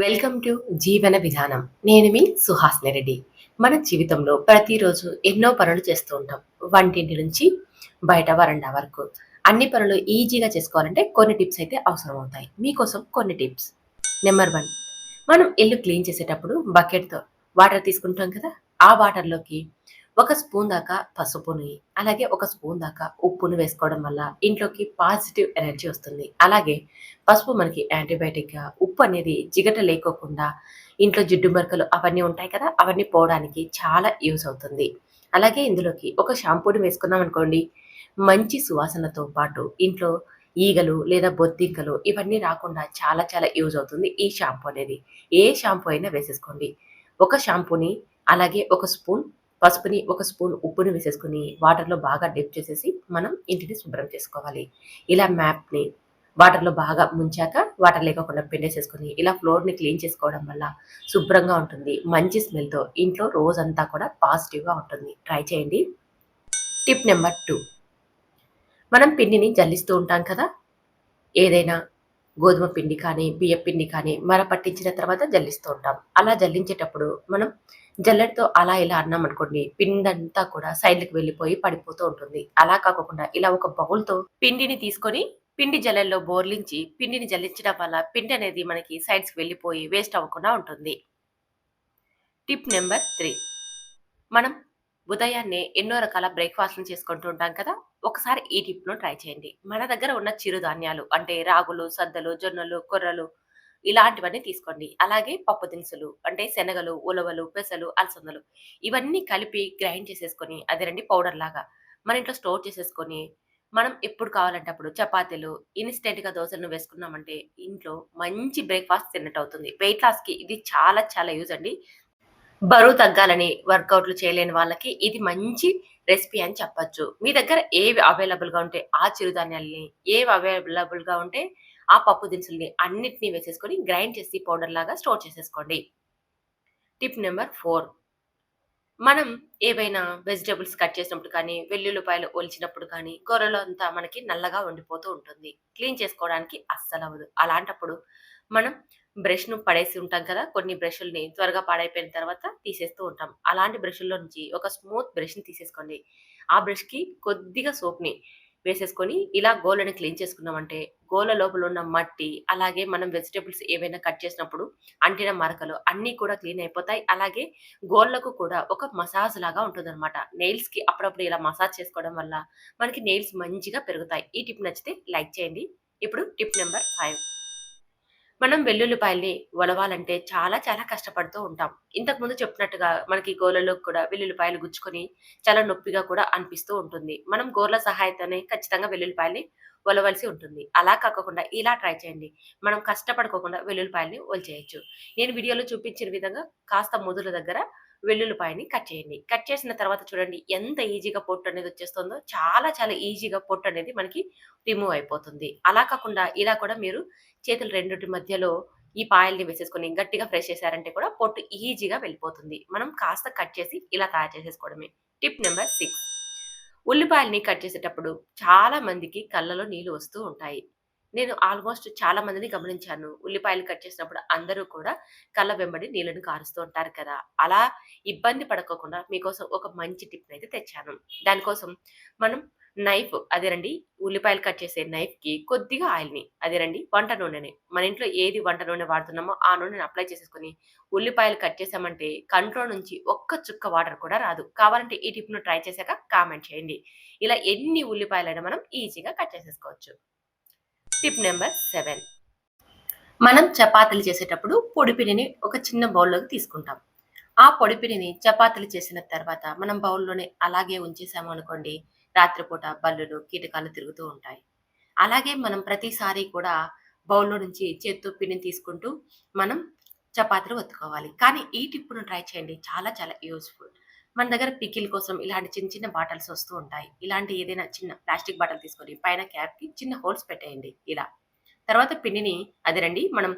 Welcome to జీవన విధానం. నేను మీ సుహాస్ని రెడ్డి. మన జీవితంలో ప్రతిరోజు ఎన్నో పనులు చేస్తూ ఉంటాం. వంటింటి నుంచి బయట వరండా వరకు. అన్ని పనులు ఈజీగా చేసుకోవాలంటే కొన్ని టిప్స్ అయితే అవసరం అవుతాయి మీకోసం కొన్ని టిప్స్. Number one. మనం ఇల్లు క్లీన్ చేసేటప్పుడు బకెట్తో వాటర్ తీసుకుంటాం కదా? ఆ వాటర్లోకి ఒక స్పూన్ దాకా పసుపుని అలాగే ఒక స్పూన్ దాకా ఉప్పును వేసుకోవడం వల్ల ఇంట్లోకి పాజిటివ్ ఎనర్జీ వస్తుంది. అలాగే పసుపు మనకి యాంటీబయాటిక్గా ఉప్పు అనేది జిగట లేకోకుండా ఇంట్లో జిడ్డు మరకలు అవన్నీ ఉంటాయి కదా అవన్నీ పోవడానికి చాలా యూస్ అవుతుంది. అలాగే ఇందులోకి ఒక షాంపూని వేసుకున్నాం అనుకోండి మంచి సువాసనతో పాటు ఇంట్లో ఈగలు లేదా బొద్దింకలు ఇవన్నీ రాకుండా చాలా చాలా యూజ్ అవుతుంది ఈ షాంపూ అనేది. ఏ షాంపూ అయినా వేసేసుకోండి. ఒక షాంపూని అలాగే ఒక స్పూన్ పసుపుని ఒక స్పూన్ ఉప్పుని వేసేసుకుని వాటర్లో బాగా డిప్ చేసేసి మనం ఇంటిని శుభ్రం చేసుకోవాలి. ఇలా మ్యాప్ని వాటర్లో బాగా ముంచాక వాటర్ లేకుండా పిండేసేసుకొని ఇలా ఫ్లోర్ని క్లీన్ చేసుకోవడం వల్ల శుభ్రంగా ఉంటుంది. మంచి స్మెల్తో ఇంట్లో రోజంతా కూడా పాజిటివ్గా ఉంటుంది. ట్రై చేయండి. Tip number two. మనం పిండిని జల్లిస్తూ ఉంటాం కదా? ఏదైనా గోధుమ పిండి కానీ బియ్యం పిండి కానీ మర పట్టించిన తర్వాత జల్లిస్తూ ఉంటాం. అలా జల్లించేటప్పుడు మనం జల్లెడతో అలా ఇలా అన్నాం అనుకోండి పిండంతా కూడా సైడ్కి వెళ్ళిపోయి పడిపోతూ ఉంటుంది. అలా కాకుండా ఇలా ఒక బౌల్తో పిండిని తీసుకొని పిండి జల్లెల్లో బోర్లించి పిండిని జల్లించడం వల్ల పిండి అనేది మనకి సైడ్స్కి వెళ్ళిపోయి వేస్ట్ అవ్వకుండా ఉంటుంది. Tip number three. మనం ఉదయాన్నే ఎన్నో రకాల బ్రేక్ఫాస్ట్లు చేసుకుంటూ ఉంటాం కదా? ఒకసారి ఈ టిప్ను ట్రై చేయండి. మన దగ్గర ఉన్న చిరుధాన్యాలు అంటే రాగులు సద్దలు జొన్నలు కొర్రలు ఇలాంటివన్నీ తీసుకోండి. అలాగే పప్పు దినుసులు అంటే శనగలు ఉలవలు పెసలు అలసందలు ఇవన్నీ కలిపి గ్రైండ్ చేసేసుకొని అది రండి పౌడర్ లాగా మన ఇంట్లో స్టోర్ చేసేసుకొని మనం ఎప్పుడు కావాలంటే అప్పుడు చపాతీలు ఇన్స్టెంట్గా దోశలను వేసుకున్నామంటే ఇంట్లో మంచి బ్రేక్ఫాస్ట్ తిన్నట్టు అవుతుంది. వెయిట్ లాస్కి ఇది చాలా చాలా యూజ్ అండి. బరువు తగ్గాలని వర్కౌట్లు చేయలేని వాళ్ళకి ఇది మంచి రెసిపీ అని చెప్పచ్చు. మీ దగ్గర ఏవి అవైలబుల్గా ఉంటే ఆ చిరుధాన్యాలని ఏవి అవైలబుల్గా ఉంటే ఆ పప్పు దినుసుల్ని అన్నిటినీ వేసేసుకొని గ్రైండ్ చేసి పౌడర్ లాగా స్టోర్ చేసేసుకోండి. Tip number four. మనం ఏవైనా వెజిటేబుల్స్ కట్ చేసినప్పుడు కానీ వెల్లుల్లిపాయలు ఒలిచినప్పుడు కానీ కూరలో అంతా మనకి నల్లగా ఉండిపోతూ ఉంటుంది. క్లీన్ చేసుకోవడానికి అస్సలు అవ్వదు. అలాంటప్పుడు మనం బ్రష్ను పడేసి ఉంటాం కదా కొన్ని బ్రష్ల్ని త్వరగా పాడైపోయిన తర్వాత తీసేస్తూ ఉంటాం. అలాంటి బ్రష్ల్లో నుంచి ఒక స్మూత్ బ్రష్ని తీసేసుకోండి. ఆ బ్రష్కి కొద్దిగా సోప్ని వేసేసుకొని ఇలా గోళ్ళని క్లీన్ చేసుకున్నామంటే గోల లోపల ఉన్న మట్టి అలాగే మనం వెజిటేబుల్స్ ఏవైనా కట్ చేసినప్పుడు అంటిన మరకలు అన్నీ కూడా క్లీన్ అయిపోతాయి. అలాగే గోళ్ళకు కూడా ఒక మసాజ్ లాగా ఉంటుంది అనమాట నెయిల్స్కి అప్పుడప్పుడు ఇలా మసాజ్ చేసుకోవడం వల్ల మనకి నెయిల్స్ మంచిగా పెరుగుతాయి. ఈ టిప్ నచ్చితే లైక్ చేయండి. ఇప్పుడు టిప్ నెంబర్ ఫైవ్. మనం వెల్లుల్లిపాయల్ని వలవాలంటే చాలా చాలా కష్టపడుతూ ఉంటాం. ఇంతకు ముందు చెప్పినట్టుగా మనకి గోలలో కూడా వెల్లుల్లిపాయలు గుచ్చుకొని చాలా నొప్పిగా కూడా అనిపిస్తూ ఉంటుంది. మనం గోర్ల సహాయతోనే ఖచ్చితంగా వెల్లుల్లిపాయల్ని ఒలవలసి ఉంటుంది. అలా కాకుండా ఇలా ట్రై చేయండి. మనం కష్టపడుకోకుండా వెల్లుల్లిపాయల్ని ఒలిచేయచ్చు. నేను వీడియోలో చూపించిన విధంగా కాస్త ముదుల దగ్గర వెల్లుల్లిపాయని కట్ చేయండి. కట్ చేసిన తర్వాత చూడండి ఎంత ఈజీగా పొట్టు అనేది వచ్చేస్తుందో చాలా చాలా ఈజీగా పొట్టు అనేది మనకి రిమూవ్ అయిపోతుంది. అలా కాకుండా ఇలా కూడా మీరు చేతులు రెండింటి మధ్యలో ఈ పాయల్ని వేసేసుకొని గట్టిగా ఫ్రెష్ చేశారంటే కూడా పొట్టు ఈజీగా వెళ్ళిపోతుంది. మనం కాస్త కట్ చేసి ఇలా తయారు చేసేసుకోవడమే. Tip number six. ఉల్లిపాయల్ని కట్ చేసేటప్పుడు చాలా మందికి కళ్ళలో నీళ్ళు వస్తూ ఉంటాయి. నేను ఆల్మోస్ట్ చాలా మందిని గమనించాను. ఉల్లిపాయలు కట్ చేసినప్పుడు అందరూ కూడా కళ్ళ వెంబడి నీళ్ళను కారుస్తూ ఉంటారు కదా! అలా ఇబ్బంది పడకోకుండా మీకోసం ఒక మంచి టిప్ అయితే తెచ్చాను. దానికోసం మనం నైఫ్ అదేనండి ఉల్లిపాయలు కట్ చేసే నైఫ్కి కొద్దిగా ఆయిల్ని అదేనండి వంట నూనెని. మన ఇంట్లో ఏది వంట నూనె వాడుతున్నామో ఆ నూనెని అప్లై చేసేసుకొని ఉల్లిపాయలు కట్ చేసామంటే కంట్రోల్ నుంచి ఒక్క చుక్క వాటర్ కూడా రాదు. కావాలంటే ఈ టిప్ను ట్రై చేశాక కామెంట్ చేయండి. ఇలా ఎన్ని ఉల్లిపాయలైనా మనం ఈజీగా కట్ చేసేసుకోవచ్చు. టిప్ నెంబర్ సెవెన్ మనం చపాతీలు చేసేటప్పుడు పొడిపిండిని ఒక చిన్న బౌల్లోకి తీసుకుంటాం. ఆ పొడిపిడిని చపాతీలు చేసిన తర్వాత మనం బౌల్లోనే అలాగే ఉంచేసాము అనుకోండి రాత్రిపూట బల్లులు కీటకాలు తిరుగుతూ ఉంటాయి. అలాగే మనం ప్రతిసారి కూడా బౌల్లో నుంచి చేత్తో పిండిని తీసుకుంటూ మనం చపాతీలు ఒత్తుకోవాలి. కానీ ఈ టిప్పును ట్రై చేయండి. చాలా చాలా యూస్ఫుల్ మన దగ్గర పికిల్ కోసం ఇలాంటి చిన్న చిన్న బాటిల్స్ వస్తూ ఉంటాయి. ఇలాంటి ఏదైనా చిన్న ప్లాస్టిక్ బాటిల్ తీసుకొని పైన క్యాప్కి చిన్న హోల్స్ పెట్టేయండి. ఇలా. తర్వాత పిండిని అదే రండి. మనం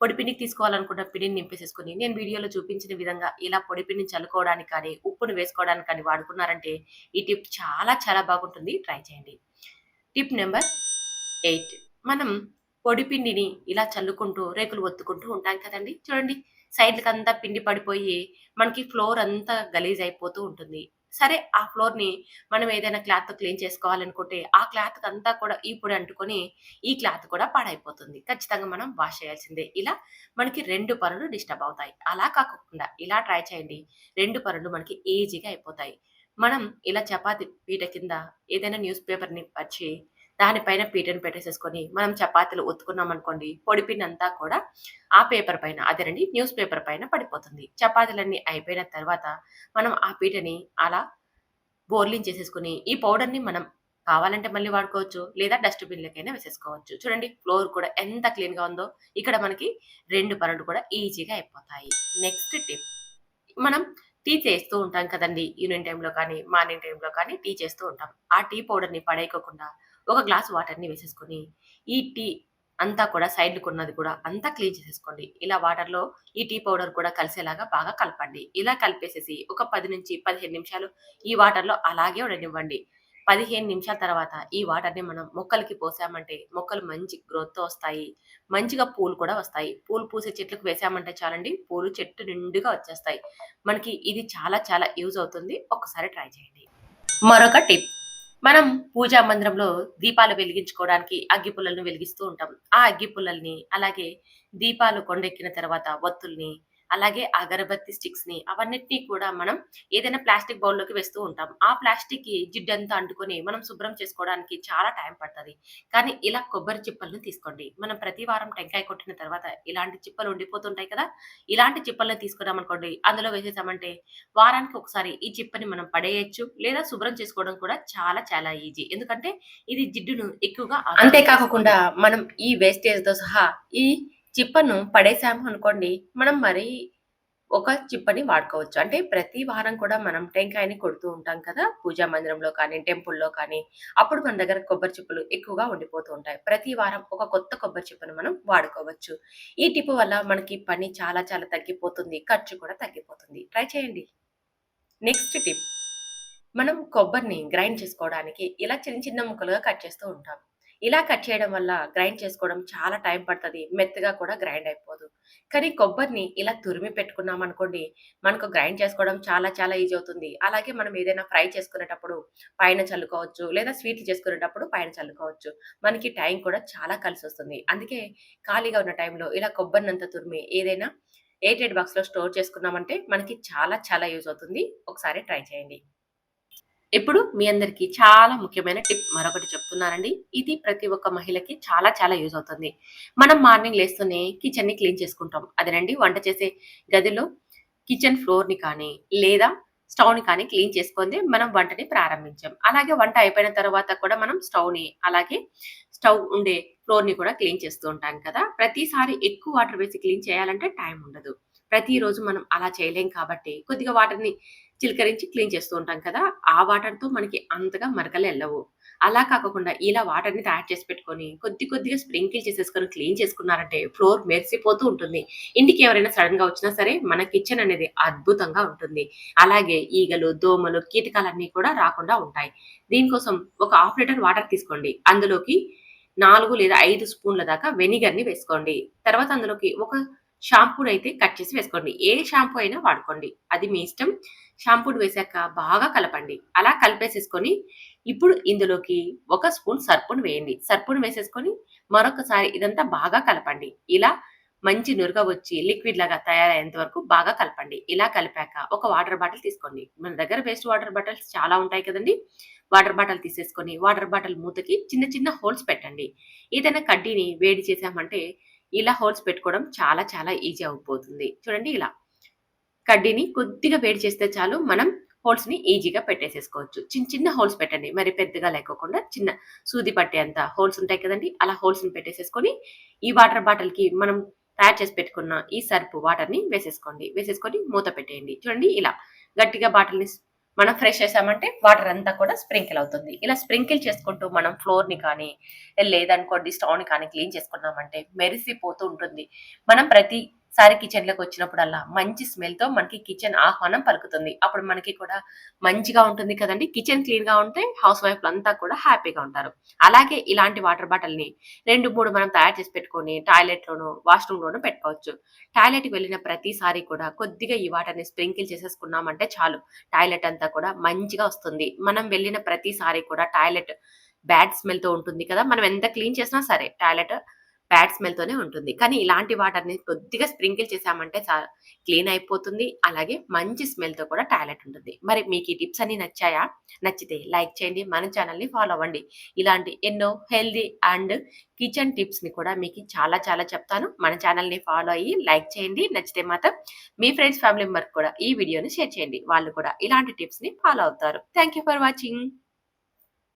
పొడి పిండికి తీసుకోవాలనుకున్న పిండిని నింపేసేసుకుని నేను వీడియోలో చూపించిన విధంగా ఇలా పొడి పిండిని చల్లుకోవడానికి కానీ ఉప్పును వేసుకోవడానికి కానీ వాడుకున్నారంటే ఈ టిప్ చాలా చాలా బాగుంటుంది. ట్రై చేయండి. Tip number eight. మనం పొడి పిండిని ఇలా చల్లుకుంటూ రేకులు ఒత్తుకుంటూ ఉంటాం కదండి. చూడండి. సైడ్లకి అంతా పిండి పడిపోయి మనకి ఫ్లోర్ అంతా గలీజ్ అయిపోతూ ఉంటుంది. సరే ఆ ఫ్లోర్ని మనం ఏదైనా క్లాత్ క్లీన్ చేసుకోవాలనుకుంటే ఆ క్లాత్ అంతా కూడా ఈ పొడి అంటుకొని ఈ క్లాత్ కూడా పాడైపోతుంది. ఖచ్చితంగా మనం వాష్ చేయాల్సిందే. ఇలా మనకి రెండు పనులు డిస్టర్బ్ అవుతాయి. అలా కాకుండా ఇలా ట్రై చేయండి. రెండు పనులు మనకి ఈజీగా అయిపోతాయి. మనం ఇలా చపాతి పీట కింద ఏదైనా న్యూస్ పేపర్ని వచ్చి దానిపైన పీటను పెట్టేసేసుకొని మనం చపాతీలు ఒత్తుకున్నాం అనుకోండి పొడిపినంతా అంతా కూడా ఆ పేపర్ పైన అదేనండి న్యూస్ పేపర్ పైన పడిపోతుంది. చపాతీలన్నీ అయిపోయిన తర్వాత మనం ఆ పీటని అలా బోర్లించేసేసుకుని ఈ పౌడర్ని మనం కావాలంటే మళ్ళీ వాడుకోవచ్చు లేదా డస్ట్బిన్లకైనా వేసేసుకోవచ్చు. చూడండి ఫ్లోర్ కూడా ఎంత క్లీన్గా ఉందో ఇక్కడ మనకి రెండు పనులు కూడా ఈజీగా అయిపోతాయి. నెక్స్ట్ టిప్ మనం టీ చేస్తూ ఉంటాం కదండి ఈవినింగ్ టైంలో కానీ మార్నింగ్ టైంలో కానీ టీ చేస్తూ ఉంటాం. ఆ టీ పౌడర్ని పడేయకోకుండా ఒక గ్లాస్ వాటర్ని వేసేసుకొని ఈ టీ అంతా కూడా సైడ్లకు ఉన్నది కూడా అంతా క్లీన్ చేసేసుకోండి. ఇలా వాటర్లో ఈ టీ పౌడర్ కూడా కలిసేలాగా బాగా కలపండి. ఇలా కలిపేసేసి ఒక పది నుంచి పదిహేను నిమిషాలు ఈ వాటర్లో అలాగే ఉండనివ్వండి. పదిహేను నిమిషాల తర్వాత ఈ వాటర్ని మనం మొక్కలకి పోసామంటే మొక్కలు మంచి గ్రోత్తో వస్తాయి. మంచిగా పూలు కూడా వస్తాయి. పూలు పూసే చెట్లకు వేసామంటే చాలండి పూలు చెట్టు నిండుగా వచ్చేస్తాయి. మనకి ఇది చాలా చాలా యూజ్ అవుతుంది. ఒకసారి ట్రై చేయండి. మరొక టిప్. మనం పూజా మందిరంలో దీపాలు వెలిగించుకోవడానికి అగ్గి పుల్లలను వెలిగిస్తూ ఉంటాం. ఆ అగ్గి పుల్లల్ని అలాగే దీపాలు కొండెక్కిన తర్వాత ఒత్తుల్ని అలాగే అగరబత్తి స్టిక్స్ని అవన్నిటినీ కూడా మనం ఏదైనా ప్లాస్టిక్ బౌల్లోకి వేస్తూ ఉంటాం. ఆ ప్లాస్టిక్కి జిడ్డంతా అంటుకొని మనం శుభ్రం చేసుకోవడానికి చాలా టైం పడుతుంది. కానీ ఇలా కొబ్బరి చిప్పలను తీసుకోండి. మనం ప్రతి వారం టెంకాయ కొట్టిన తర్వాత ఇలాంటి చిప్పలు ఉండిపోతుంటాయి కదా? ఇలాంటి చిప్పలను తీసుకున్నాం అనుకోండి అందులో వేసేసామంటే వారానికి ఒకసారి ఈ చిప్పని మనం పడేయచ్చు లేదా శుభ్రం చేసుకోవడం కూడా చాలా చాలా ఈజీ ఎందుకంటే ఇది జిడ్డును ఎక్కువగా అంతేకాకుండా మనం ఈ వేస్టేజ్తో సహా ఈ చిప్పను పడేసాము అనుకోండి మనం మరి ఒక చిప్పని వాడుకోవచ్చు. అంటే ప్రతి వారం కూడా మనం టెంకాయని కొడుతూ ఉంటాం కదా పూజా మందిరంలో కానీ టెంపుల్లో కానీ అప్పుడు మన దగ్గర కొబ్బరి చిప్పలు ఎక్కువగా ఉండిపోతూ ఉంటాయి. ప్రతి వారం ఒక కొత్త కొబ్బరి చిప్పను మనం వాడుకోవచ్చు. ఈ టిప్ వల్ల మనకి పని చాలా చాలా తగ్గిపోతుంది ఖర్చు కూడా తగ్గిపోతుంది. ట్రై చేయండి. Next tip. మనం కొబ్బరిని గ్రైండ్ చేసుకోవడానికి ఇలా చిన్న చిన్న ముక్కలుగా కట్ చేస్తూ ఉంటాం. ఇలా కట్ చేయడం వల్ల గ్రైండ్ చేసుకోవడం చాలా టైం పడుతుంది. మెత్తగా కూడా గ్రైండ్ అయిపోదు. కానీ కొబ్బరిని ఇలా తురిమి పెట్టుకున్నాం అనుకోండి మనకు గ్రైండ్ చేసుకోవడం చాలా చాలా ఈజీ అవుతుంది. అలాగే మనం ఏదైనా ఫ్రై చేసుకునేటప్పుడు పైన చల్లుకోవచ్చు లేదా స్వీట్లు చేసుకునేటప్పుడు పైన చల్లుకోవచ్చు. మనకి టైం కూడా చాలా కలిసి వస్తుంది. అందుకే ఖాళీగా ఉన్న టైంలో ఇలా కొబ్బరినంత తురిమి ఏదైనా ఎయిటెడ్ బాక్స్లో స్టోర్ చేసుకున్నామంటే మనకి చాలా చాలా యూజ్ అవుతుంది. ఒకసారి ట్రై చేయండి. ఇప్పుడు మీ అందరికి చాలా ముఖ్యమైన టిప్ మరొకటి చెప్తున్నానండి. ఇది ప్రతి ఒక్క మహిళకి చాలా చాలా యూజ్ అవుతుంది. మనం మార్నింగ్ లేస్తూనే కిచెన్ని క్లీన్ చేసుకుంటాం. అదేనండి వంట చేసే గదిలో కిచెన్ ఫ్లోర్ని కానీ లేదా స్టవ్ని కానీ క్లీన్ చేసుకుంది మనం వంటని ప్రారంభించాం. అలాగే వంట అయిపోయిన తర్వాత కూడా మనం స్టవ్ని అలాగే స్టవ్ ఉండే ఫ్లోర్ని కూడా క్లీన్ చేస్తూ ఉంటాం కదా. ప్రతిసారి ఎక్కువ వాటర్ వేసి క్లీన్ చేయాలంటే టైం ఉండదు. ప్రతిరోజు మనం అలా చేయలేం కాబట్టి కొద్దిగా వాటర్ని చిలకరించి క్లీన్ చేస్తూ ఉంటాం కదా ఆ వాటర్తో మనకి అంతగా మరకలు వెళ్ళవు అలా కాకుండా ఇలా వాటర్ని తయారు చేసి పెట్టుకొని కొద్ది కొద్దిగా స్ప్రింకిల్ చేసేసుకొని క్లీన్ చేసుకున్నారంటే ఫ్లోర్ మెరిసిపోతూ ఉంటుంది. ఇంటికి ఎవరైనా సడన్గా వచ్చినా సరే మన కిచెన్ అనేది అద్భుతంగా ఉంటుంది. అలాగే ఈగలు దోమలు కీటకాలన్నీ కూడా రాకుండా ఉంటాయి. దీనికోసం ఒక హాఫ్ లీటర్ వాటర్ తీసుకోండి. అందులోకి నాలుగు లేదా ఐదు స్పూన్ల దాకా వెనిగర్ని వేసుకోండి. తర్వాత అందులోకి ఒక షాంపూని అయితే కట్ చేసి వేసుకోండి. ఏ షాంపూ అయినా వాడుకోండి. అది మీ ఇష్టం. షాంపూడ్ వేశాక బాగా కలపండి. అలా కలిపేసేసుకొని ఇప్పుడు ఇందులోకి ఒక స్పూన్ సర్పును వేయండి. సర్పును వేసేసుకొని మరొకసారి ఇదంతా బాగా కలపండి. ఇలా మంచి నురగ వచ్చి లిక్విడ్ లాగా తయారయ్యేంత వరకు బాగా కలపండి. ఇలా కలిపాక ఒక వాటర్ బాటిల్ తీసుకోండి. మన దగ్గర వేస్ట్ వాటర్ బాటిల్స్ చాలా ఉంటాయి కదండి. వాటర్ బాటిల్ తీసేసుకొని వాటర్ బాటిల్ మూతకి చిన్న చిన్న హోల్స్ పెట్టండి. ఏదైనా కడ్డీని వేడి చేసామంటే ఇలా హోల్స్ పెట్టుకోవడం చాలా చాలా ఈజీ అయిపోతుంది చూడండి ఇలా. కడ్డీని కొద్దిగా వేడి చేస్తే చాలు మనం హోల్స్ని ఈజీగా పెట్టేసేసుకోవచ్చు. చిన్న చిన్న హోల్స్ పెట్టండి. మరి పెద్దగా లేకోకుండా చిన్న సూది పట్టేంత హోల్స్ ఉంటాయి కదండి అలా హోల్స్ని పెట్టేసేసుకొని ఈ వాటర్ బాటిల్కి మనం తయారు చేసి పెట్టుకున్న ఈ సర్పు వాటర్ని వేసేసుకోండి. వేసేసుకొని మూత పెట్టేయండి. చూడండి ఇలా గట్టిగా బాటిల్ని మనం ఫ్రెష్ చేసామంటే వాటర్ అంతా కూడా స్ప్రింకిల్ అవుతుంది. ఇలా స్ప్రింకిల్ చేసుకుంటూ మనం ఫ్లోర్ని కానీ లేదనుకోండి స్టవ్ని కానీ క్లీన్ చేసుకున్నామంటే మెరిసిపోతూ ఉంటుంది. మనం ప్రతి సారీ కిచెన్లోకి వచ్చినప్పుడల్లా మంచి స్మెల్తో మనకి కిచెన్ ఆహ్వానం పలుకుతుంది. అప్పుడు మనకి కూడా మంచిగా ఉంటుంది కదండి. కిచెన్ క్లీన్గా ఉంటే హౌస్ వైఫ్ అంతా కూడా హ్యాపీగా ఉంటారు. అలాగే ఇలాంటి వాటర్ బాటిల్ని రెండు మూడు మనం తయారు చేసి పెట్టుకొని టాయిలెట్ లోను వాష్రూమ్ పెట్టుకోవచ్చు. టాయిలెట్కి వెళ్ళిన ప్రతిసారి కూడా కొద్దిగా ఈ వాటర్ని స్ప్రింకిల్ చేసేసుకున్నామంటే చాలు. టాయిలెట్ అంతా కూడా మంచిగా వస్తుంది. మనం వెళ్ళిన ప్రతిసారి కూడా టాయిలెట్ బ్యాడ్ స్మెల్తో ఉంటుంది కదా. మనం ఎంత క్లీన్ చేసినా సరే టాయిలెట్ బ్యాడ్ స్మెల్ తోనే ఉంటుంది. కానీ ఇలాంటి వాటర్ని కొద్దిగా స్ప్రింకిల్ చేసామంటే చాలా క్లీన్ అయిపోతుంది. అలాగే మంచి స్మెల్తో కూడా టాయిలెట్ ఉంటుంది. మరి మీకు ఈ టిప్స్ అన్ని నచ్చాయా? నచ్చితే లైక్ చేయండి మన ఛానల్ని ఫాలో అవ్వండి. ఇలాంటి ఎన్నో హెల్దీ అండ్ కిచెన్ టిప్స్ని కూడా మీకు చాలా చాలా చెప్తాను. మన ఛానల్ని ఫాలో అయ్యి లైక్ చేయండి. నచ్చితే మాత్రం మీ ఫ్రెండ్స్ ఫ్యామిలీ మెంబర్ కూడా ఈ వీడియోని షేర్ చేయండి. వాళ్ళు కూడా ఇలాంటి టిప్స్ని ఫాలో అవుతారు. Thank you for watching.